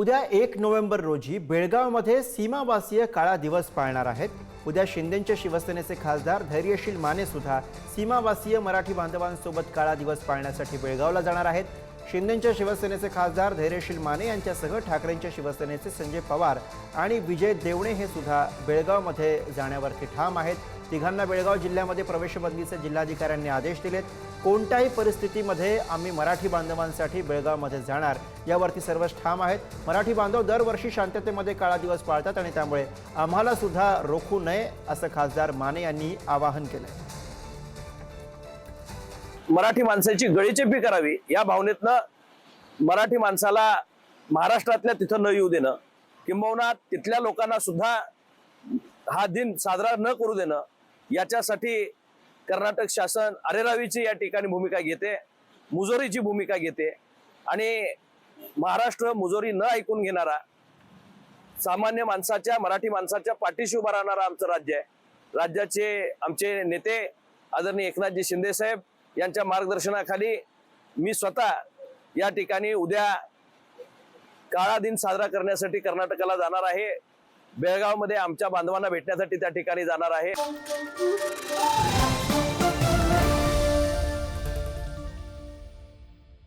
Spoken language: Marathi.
उद्या एक नोव्हेंबर रोजी बेळगावमध्ये सीमावासीय काळा दिवस पाळणार आहेत. उद्या शिंदेच्या शिवसेनेचे खासदार धैर्यशील माने सुद्धा सीमावासीय मराठी बांधवांसोबत काळा दिवस पाळण्यासाठी बेळगावला जाणार आहेत. शिंदेच्या शिवसेनेचे खासदार धैर्यशील माने यांच्यासह ठाकरेंच्या शिवसेनेचे संजय पवार आणि विजय देवणे हे सुद्धा बेळगावमध्ये जाण्यावरती ठाम आहेत. तिघांना बेळगाव जिल्ह्यामध्ये प्रवेशबंदीचे जिल्हाधिकाऱ्यांनी आदेश दिलेत. कोणत्याही परिस्थितीमध्ये आम्ही मराठी बांधवांसाठी बेळगावमध्ये जाणार यावरती सर्वच ठाम आहेत. मराठी बांधव दरवर्षी शांततेमध्ये काळा दिवस पाळतात आणि त्यामुळे आम्हाला सुद्धा रोखू नये असं खासदार माने यांनी आवाहन केलंय. मराठी माणसाची गळीचेपी करावी या भावनेतनं मराठी माणसाला महाराष्ट्रातल्या तिथं न येऊ देणं किंबहुना तिथल्या लोकांना सुद्धा हा दिन साजरा न करू देणं याच्यासाठी कर्नाटक शासन अरेरावीची या ठिकाणी भूमिका घेते मुजोरीची भूमिका घेते आणि महाराष्ट्र मुजोरी न ऐकून घेणारा सामान्य माणसाच्या मराठी माणसाच्या पाठीशी उभा राहणारा आमचं राज्य आहे. राज्याचे आमचे नेते आदरणीय एकनाथजी शिंदे साहेब यांच्या मार्गदर्शनाखाली मी स्वतः या ठिकाणी उद्या काळा दिन साजरा करण्यासाठी कर्नाटकाला जाणार आहे. बेळगावमध्ये आमच्या बांधवांना भेटण्यासाठी त्या ठिकाणी जाणार आहे.